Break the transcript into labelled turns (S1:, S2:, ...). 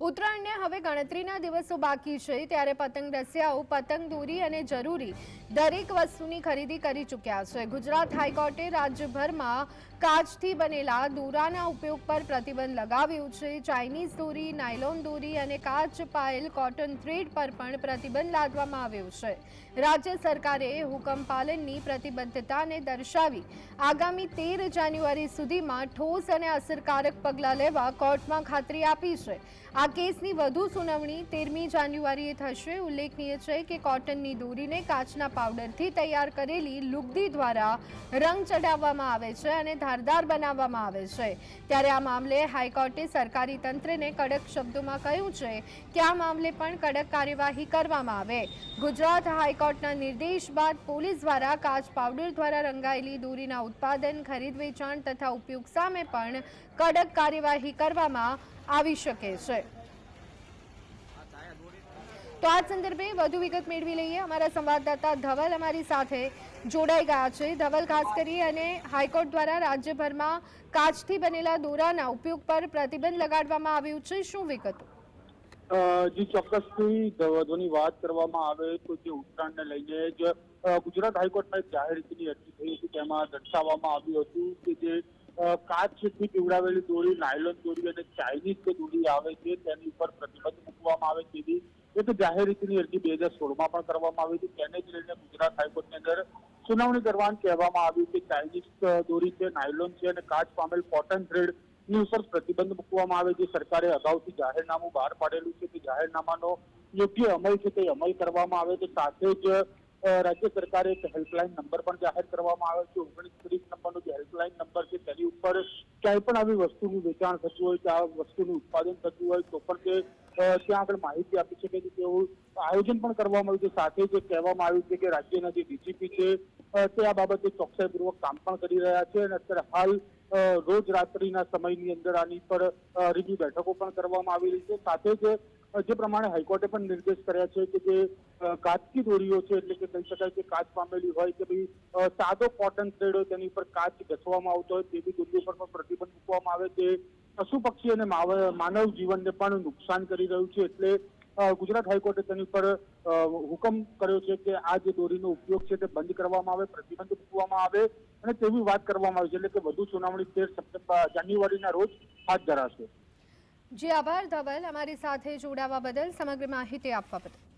S1: ઉત્તરાયણને હવે ગણતરીના દિવસો બાકી છે, ત્યારે પતંગ રસિયાઓ પતંગ દોરી અને જરૂરી દરેક વસ્તુની ખરીદી કરી ચૂક્યા છે. ગુજરાત હાઈકોર્ટે રાજ્યભરમાં કાચથી બનેલા દોરાના ઉપયોગ પર પ્રતિબંધ લગાવ્યું છે. ચાઇનીઝ દોરી, નાયલોન દોરી અને કાચ પાયેલ કોટન થ્રેડ પર પણ પ્રતિબંધ લાદવામાં આવ્યો છે. રાજ્ય સરકારે હુકમ પાલનની પ્રતિબદ્ધતાને દર્શાવી આગામી તેર જાન્યુઆરી સુધીમાં ઠોસ અને અસરકારક પગલાં લેવા કોર્ટમાં ખાતરી આપી છે. આ કેસની વધુ સુનાવણી તેરમી જાન્યુઆરીએ થશે. ઉલ્લેખનીય છે કે કોટનની દોરીને કાચના પાવડરથી તૈયાર કરેલી લુગદી દ્વારા રંગ ચડાવવામાં આવે છે અને ધારદાર બનાવવામાં આવે છે. ત્યારે આ મામલે હાઈકોર્ટે સરકારી તંત્રને કડક શબ્દોમાં કહ્યું છે કે આ મામલે પણ કડક કાર્યવાહી કરવામાં આવે. ગુજરાત હાઈકોર્ટના નિર્દેશ બાદ પોલીસ દ્વારા કાચ પાવડર દ્વારા રંગાયેલી દોરીના ઉત્પાદન, ખરીદ, વેચાણ તથા ઉપયોગ સામે પણ કડક કાર્યવાહી કરવામાં આવી શકે છે. તો આ સંદર્ભે વધુ વિગત મેળવી લઈએ. અમારા સંવાદદાતા ધવલ અમારી સાથે જોડાઈ ગયા છે. ધવલ, ખાસ કરી અને હાઈકોર્ટ દ્વારા રાજ્યભરમાં કાચથી બનેલા દોરાના ઉપયોગ પર પ્રતિબંધ લગાડવામાં આવ્યું છે. શું વિગતો?
S2: જે ચોક્કસથી વધુની વાત કરવામાં આવે તો જે ઉત્તરાયણને લઈને જ ગુજરાત હાઈકોર્ટમાં એક જાહેર રીતની અરજી થઈ હતી. તેમાં દર્શાવવામાં આવ્યું હતું કે જે કાચથી પીવડાવેલી દોરી, નાયલોન દોરી અને ચાઇનીઝ જે દોરી આવે છે, તેની ઉપર પ્રતિબંધ મૂકવામાં આવે તેવી એક જાહેર રીતની અરજી બે હજાર સોળમાં પણ કરવામાં આવી હતી. તેને જ લઈને ગુજરાત હાઈકોર્ટની અંદર સુનાવણી દરમિયાન કહેવામાં આવ્યું કે ચાઇનીઝ દોરી છે, નાયલોન છે અને કાચ પામેલ કોટન થ્રેડની ઉપર પ્રતિબંધ મૂકવામાં આવે છે. સરકારે અગાઉથી જાહેરનામું બહાર પાડેલું છે તે જાહેરનામાનો યોગ્ય અમલ છે તે અમલ કરવામાં આવે છે સાથે જ રાજ્ય સરકારે એક હેલ્પલાઇન નંબર પણ જાહેર કરવામાં આવ્યો છે. ઓગણીસ ત્રીસ નંબરનો જે હેલ્પલાઇન નંબર છે તેની ઉપર ક્યાંય પણ આવી વસ્તુનું વેચાણ થતું હોય કે આ વસ્તુનું ઉત્પાદન થતું હોય, તો પણ તે ત્યાં આગળ માહિતી આપી શકે છે તેવું આયોજન પણ કરવામાં આવ્યું છે. સાથે જે કહેવામાં આવ્યું છે કે રાજ્યના જે ડીજીપી છે તે આ બાબતે ચોકસાઈપૂર્વક કામ પણ કરી રહ્યા છે અને અત્યારે હાલ રોજ રાત્રિના સમયની અંદર આની પર રિવ્યુ બેઠકો પણ કરવામાં આવી રહી છે. સાથે જ જે પ્રમાણે હાઈકોર્ટે પણ નિર્દેશ કર્યા છે કે જે કાચકી દોરીઓ છે, એટલે કે કહી શકાય કે કાચ પામેલી હોય કે ભાઈ સાદો કોટન થ્રેડ હોય તેની ઉપર કાચ ઘસવામાં આવતો હોય તેવી દોરીઓ પર પણ પ્રતિબંધ મૂકવામાં આવે તે પશુ પક્ષી અને માનવ જીવનને પણ નુકસાન કરી રહ્યું છે, એટલે ગુજરાત હાઈકોર્ટે તેની પર હુકમ કર્યો છે કે આ જે દોરીનો ઉપયોગ છે તે બંધ કરવામાં આવે, પ્રતિબંધ મૂકવામાં આવે અને તેવી વાત કરવામાં આવી છે, એટલે કે વધુ સુનાવણી તેર સપ્ટેમ્બર જાન્યુઆરીના રોજ હાથ ધરાશે.
S1: જી આભાર ધવલ અમારી સાથે જોડાવા બદલ સમગ્ર માહિતી આપવા બદલ.